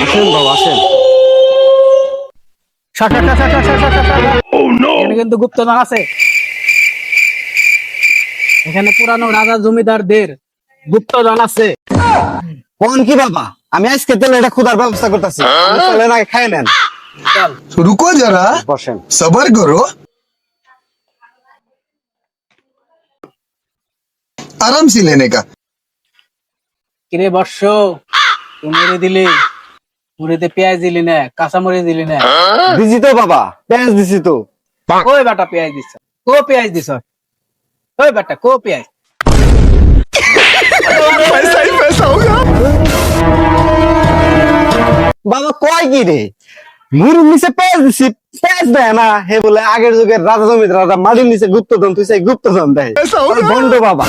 আসেন oh, বাবু আছে। এখানে পুরানো রাজা জমিদারদের গুপ্তধন আছে। কোন কি বাবা? আমি আজকে তেলে এটা খোদার ব্যবস্থা করতেছি। হ্যাঁ? খাই নেন। রুকো যারা বসেন। সবার করো। মুড়িতে পেঁয়াজ দিলি না কাঁচামরিচ দিলি না। দিছি তো বাবা পেঁয়াজ দিছি তো। কই বেটা পেঁয়াজ দিছ? কো পেঁয়াজ দিছ? কই বেটা কো পেঁয়াজ? বাবা কয় কি রে? মুরুর নিচে পেঁয়াজ দিছি পেঁয়াজ দেয় না। হে বলে আগের যুগের রাজা জমিদার রাজা মাটির নিচে গুপ্তধন তুই সেই গুপ্তধন দেয়। বন্ধ বাবা।